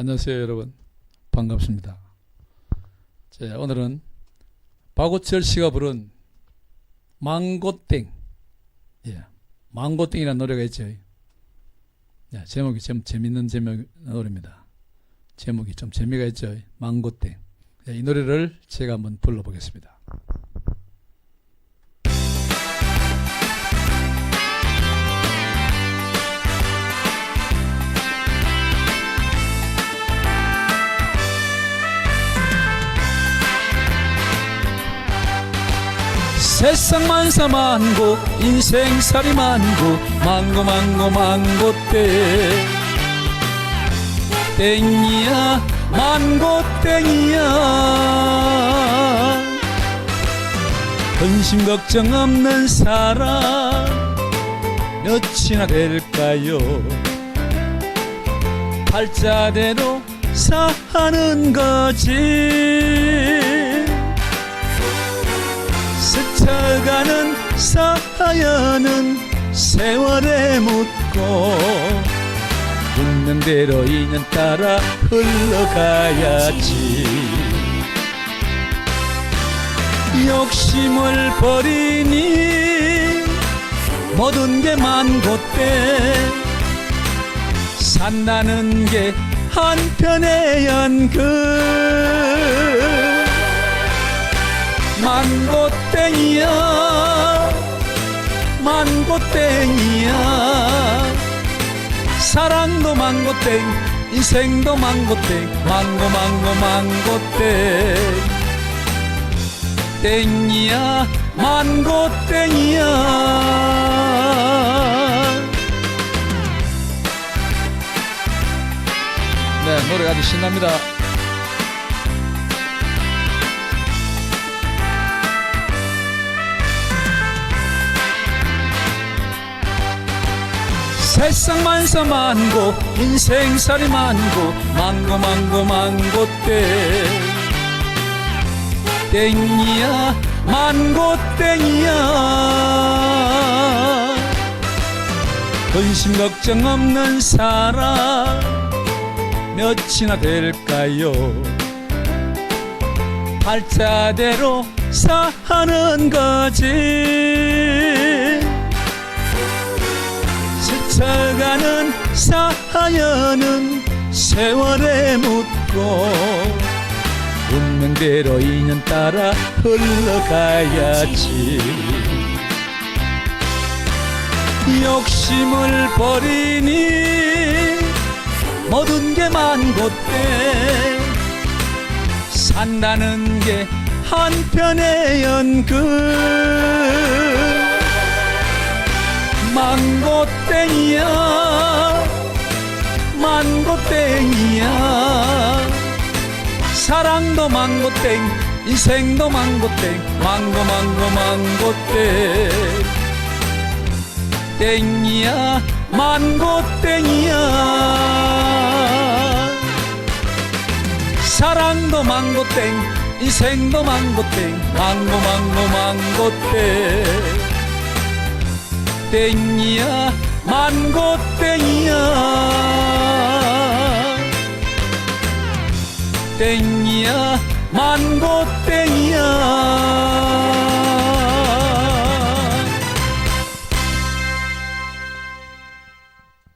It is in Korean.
안녕하세요 여러분. 반갑습니다. 자, 오늘은 박우철 씨가 부른 망고땡. 예, 망고땡이라는 노래가 있죠. 예, 제목이 좀 재밌는 제목 노래입니다. 제목이 좀 재미가 있죠. 망고땡. 예, 이 노래를 제가 한번 불러보겠습니다 세상 만사 만고 인생살이 만고 망고 망고 망고 땡 땡이야 망고 땡이야. 근심 걱정 없는 사람 몇이나 될까요? 팔자대로 사는 거지 스쳐가는 사연은 세월에 묻고 묻는 대로 인연 따라 흘러가야지. 욕심을 버리니 모든 게 만고때 산다는 게 한편의 연극 망고땡이야. 망고땡이야. 사랑도 망고땡 인생도 망고땡 망고 망고 망고땡. 땡이야 망고땡이야. 네 노래가 아주 신납니다 세상 만사 만고 인생살이 만고 망고 망고 망고 땡 땡이야 만고 땡이야. 근심 걱정 없는 사람 몇이나 될까요? 팔자대로 사는 거지 스쳐가는 사연은 세월에 묻고 웃는 대로 인연 따라 흘러가야지. 욕심을 버리니 모든 게 만고때 산다는 게 한편의 연극 망고땡이야. 망고땡이야. 사랑도 망고땡 인생도 망고땡 망고 망고 망고땡. 땡이야 망고땡이야. 사랑도 망고땡 인생도 망고땡 망고 망고 망고땡 땡이야 만고 땡이야. 땡이야 만고땡이야